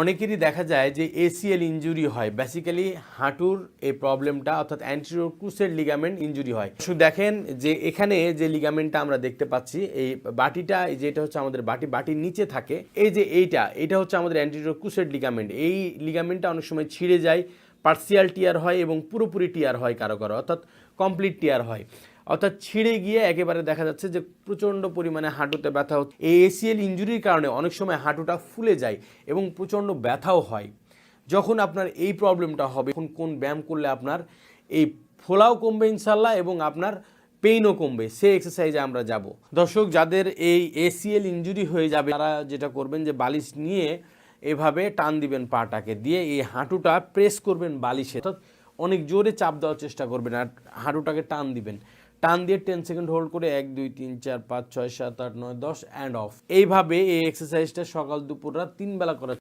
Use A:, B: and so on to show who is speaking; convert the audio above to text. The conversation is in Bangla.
A: অনেকেরই দেখা যায় যে এসিএল ইঞ্জুরি হয় বেসিক্যালি হাঁটুর এই প্রবলেমটা অর্থাৎ অ্যান্টিরিয়র ক্রুসের লিগামেন্ট ইঞ্জুরি হয় শুধু দেখেন যে এখানে যে লিগামেন্টটা আমরা দেখতে পাচ্ছি এই বাটিটা যেটা হচ্ছে আমাদের বাটি বাটির নিচে থাকে এই যে এইটা এটা হচ্ছে আমাদের অ্যান্টিরিয়র ক্রুসের লিগামেন্ট এই লিগামেন্টটা অনেক সময় ছিঁড়ে যায় পার্সিয়াল টিয়ার হয় এবং পুরোপুরি টিয়ার হয় কারো কারো অর্থাৎ কমপ্লিট টিয়ার হয় অর্থাৎ ছিঁড়ে গিয়ে একেবারে দেখা যাচ্ছে যে প্রচণ্ড পরিমাণে হাঁটুতে ব্যথা হচ্ছে এই এসিএল ইঞ্জুরির কারণে অনেক সময় হাঁটুটা ফুলে যায় এবং প্রচণ্ড ব্যথাও হয় যখন আপনার এই প্রবলেমটা হবে এখন কোন ব্যায়াম করলে আপনার এই ফোলাও কমবে ইনশাল্লাহ এবং আপনার পেইনও কমবে সে এক্সারসাইজে আমরা যাব দর্শক যাদের এই এসিএল ইঞ্জুরি হয়ে যাবে তারা যেটা করবেন যে বালিশ নিয়ে এভাবে টান দিবেন পাটাকে দিয়ে এই হাঁটুটা প্রেস করবেন বালিশে অর্থাৎ অনেক জোরে চাপ দেওয়ার চেষ্টা করবেন আর হাঁটুটাকে টান দিবেন টান দিয়ে টেন সেকেন্ড হোল্ড করে এক দুই তিন চার পাঁচ ছয় সাত আট নয় দশ অ্যান্ড অফ এইভাবে এই এক্সারসাইজটা সকাল দুপুর রাত তিন বেলা করা